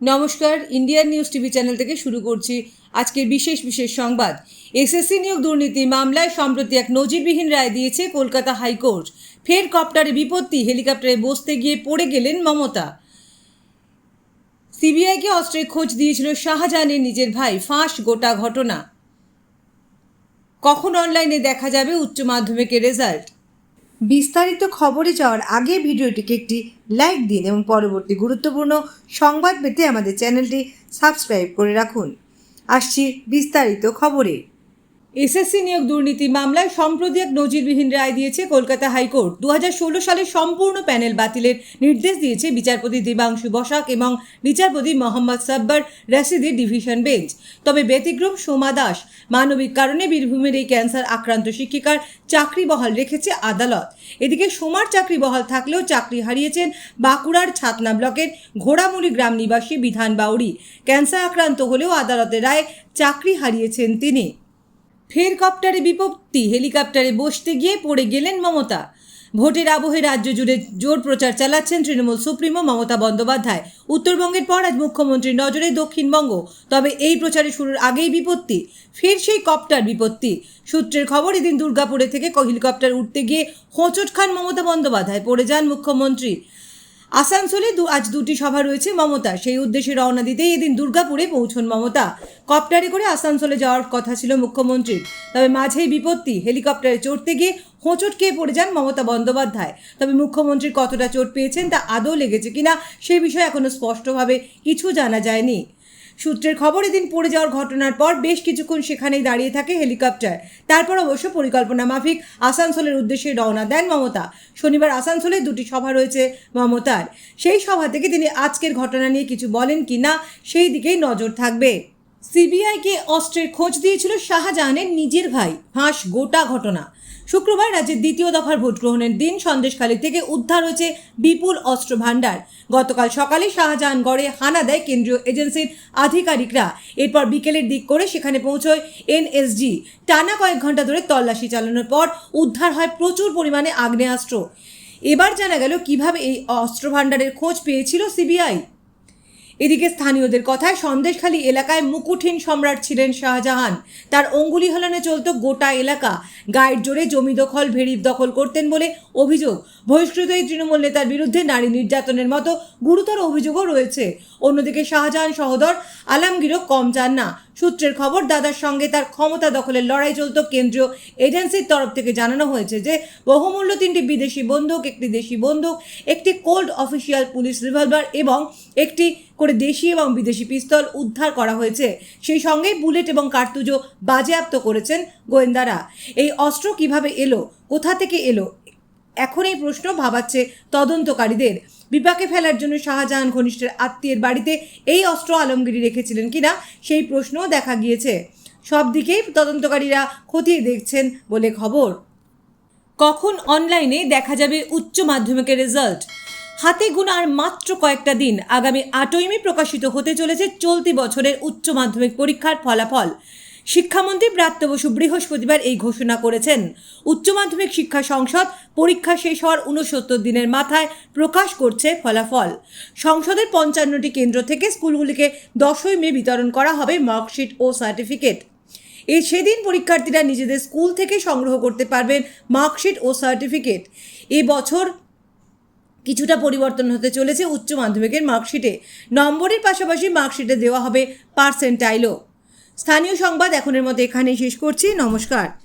নমস্কার Indian news TV channel থেকে শুরু করছি আজকের বিশেষ বিশেষ সংবাদ। এসএসসি নিয়োগ দুর্নীতি মামলায় সম্প্রতি এক নজিরবিহীন রায় দিয়েছে কলকাতা হাইকোর্ট। ফের কপ্টারে বিপত্তি, হেলিকপ্টারে বসতে গিয়ে পড়ে গেলেন মমতা। সিবিআইকে অস্ত্রের খোঁজ দিয়েছিল শাহজাহানের নিজের ভাই, ফাঁস গোটা ঘটনা। কখন অনলাইনে দেখা যাবে উচ্চ মাধ্যমিকের রেজাল্ট বিস্তারিত খবরে যাওয়ার আগে ভিডিওটিকে একটি লাইক দিন এবং পরবর্তী গুরুত্বপূর্ণ সংবাদ পেতে আমাদের চ্যানেলটি সাবস্ক্রাইব করে রাখুন। আসছি বিস্তারিত খবরে। এসএসসি নিয়োগ দুর্নীতি মামলায় সম্প্রতি এক নজিরবিহীন রায় দিয়েছে কলকাতা হাইকোর্ট। দু সালে সম্পূর্ণ প্যানেল বাতিলের নির্দেশ দিয়েছে বিচারপতি দেবাংশু বসাক এবং বিচারপতি মোহাম্মদ সাব্বার রাশিদির ডিভিশন বেঞ্চ। তবে ব্যতিক্রম সোমা দাস মানবিক কারণে বীরভূমের এই ক্যান্সার আক্রান্ত শিক্ষিকার চাকরি বহাল রেখেছে আদালত। এদিকে সোমার চাকরি বহাল থাকলেও চাকরি হারিয়েছেন বাঁকুড়ার ছাতনা ব্লকের ঘোড়ামুড়ি গ্রাম নিবাসী বিধান বাউরি ক্যান্সার আক্রান্ত হলেও আদালতের রায় চাকরি হারিয়েছেন তিনি। ফের কপ্টারে বিপত্তি, হেলিকপ্টারে বসতে গিয়ে পড়ে গেলেন মমতা। ভোটের আবহে রাজ্য জুড়ে জোর প্রচার চালাচ্ছেন তৃণমূল সুপ্রিমো মমতা বন্দ্যোপাধ্যায়। উত্তরবঙ্গের পর আজ মুখ্যমন্ত্রীর নজরে দক্ষিণবঙ্গ। তবে এই প্রচারে শুরুর আগেই বিপত্তি, ফের সেই কপ্টার বিপত্তি। সূত্রের খবর, এদিন দুর্গাপুরে থেকে হেলিকপ্টার উঠতে গিয়ে হোঁচট খান মমতা বন্দ্যোপাধ্যায় পড়ে যান মুখ্যমন্ত্রী। আসানসোলে আজ দুটি সভা রয়েছে মমতা সেই উদ্দেশ্যে রওনা দিতে এদিন দুর্গাপুরে পৌঁছন মমতা। কপ্টারে করে আসানসোলে যাওয়ার কথা ছিল মুখ্যমন্ত্রীর। তবে মাঝেই বিপত্তি, হেলিকপ্টারে চড়তে গিয়ে হোঁচট খেয়ে পড়ে যান মমতা বন্দ্যোপাধ্যায়। তবে মুখ্যমন্ত্রী কতটা চোট পেয়েছেন তা আদৌ লেগেছে কিনা সে বিষয়ে এখনও স্পষ্টভাবে কিছু জানা যায়নি। সূত্রের খবর, এদিন পড়ে যাওয়ার ঘটনার পর বেশ কিছুক্ষণ সেখানেই দাঁড়িয়ে থাকে হেলিকপ্টার। তারপর অবশ্য পরিকল্পনা মাফিক আসানসোলের উদ্দেশ্যে রওনা দেন মমতা। শনিবার আসানসোলে দুটি সভা রয়েছে মমতার। সেই সভা থেকে তিনি আজকের ঘটনা নিয়ে কিছু বলেন কি না, সেই দিকেই নজর থাকবে। সিবিআইকে অস্ত্রের খোঁজ দিয়েছিল শাহজাহানের নিজের ভাই। ফাঁস গোটা ঘটনা। শুক্রবার রাজ্যের দ্বিতীয় দফার ভোট গ্রহণের দিন সন্দেশখালী থেকে উদ্ধার হয়েছে বিপুল অস্ত্র ভাণ্ডার গতকাল সকালে শাহজাহানগড়ে হানা দেয় কেন্দ্রীয় এজেন্সির আধিকারিকরা। এরপর বিকেলের দিক করে সেখানে পৌঁছয় এনএসজি। টানা কয়েক ঘণ্টা ধরে তল্লাশি চালানোর পর উদ্ধার হয় প্রচুর পরিমাণে আগ্নেয়াস্ত্র। এবার জানা গেল কীভাবে এই অস্ত্র ভাণ্ডারের খোঁজ পেয়েছিল সিবিআই। এদিকে স্থানীয়দের কথায় সন্দেশখালী এলাকায় মুকুটহীন সম্রাট ছিলেন শাহজাহান। তার অঙ্গুলি হলানে চলত গোটা এলাকা। গায়ের জোরে জমি দখল ভেড়ি দখল করতেন বলে অভিযোগ। বহিষ্কৃত এই তৃণমূল নেতার বিরুদ্ধে নারী নির্যাতনের মতো গুরুতর অভিযোগও রয়েছে। অন্যদিকে শাহজাহান সহোদর আলমগীরও কম চান না। সূত্রের খবর, দাদার সঙ্গে তার ক্ষমতা দখলের লড়াই চলত কেন্দ্রীয় এজেন্সির তরফ থেকে। জানানো হয়েছে যে, বহুমূল্য তিনটি বিদেশি বন্দুক, একটি দেশি বন্দুক, একটি কোল্ড অফিসিয়াল পুলিশ রিভলভার এবং একটি করে দেশি এবং বিদেশি পিস্তল উদ্ধার করা হয়েছে। সেই সঙ্গে বুলেট এবং কার্তুজও বাজেয়াপ্ত করেছেন গোয়েন্দারা। এই অস্ত্র কীভাবে এলো, কোথা থেকে এলো, এখন এই প্রশ্ন ভাবাচ্ছে তদন্তকারীদের। বিপাকে ফেলার জন্য শাহজাহান ঘনিষ্ঠের আত্মীয়ের বাড়িতে এই অস্ত্র আলমগিরি রেখেছিলেন কিনা, সেই প্রশ্নও দেখা গিয়েছে। সব দিকেই তদন্তকারীরা খতিয়ে দেখছেন বলে খবর। কখন অনলাইনে দেখা যাবে উচ্চ মাধ্যমিকের রেজাল্ট? হাতে গোনা আর মাত্র কয়েকটা দিন আগামী আটই মে প্রকাশিত হতে চলেছে চলতি বছরের উচ্চ মাধ্যমিক পরীক্ষার ফলাফল। শিক্ষামন্ত্রী ব্রাত্য বসু বৃহস্পতিবার এই ঘোষণা করেছেন। উচ্চ মাধ্যমিক শিক্ষা সংসদ পরীক্ষা শেষ হওয়ার উনসত্তর দিনের মাথায় প্রকাশ করছে ফলাফল। সংসদের পঞ্চান্নটি কেন্দ্র থেকে স্কুলগুলিকে দশই মে বিতরণ করা হবে মার্কশিট ও সার্টিফিকেট। এই সেদিন পরীক্ষার্থীরা নিজেদের স্কুল থেকে সংগ্রহ করতে পারবেন মার্কশিট ও সার্টিফিকেট। এবছর কিছুটা পরিবর্তন হতে চলেছে উচ্চ মাধ্যমিকের মার্কশিটে। নম্বরের পাশাপাশি মার্কশিটে দেওয়া হবে পার্সেন্টাইলও। স্থানীয় সংবাদ এখনের মতো এখানেই শেষ করছি। নমস্কার।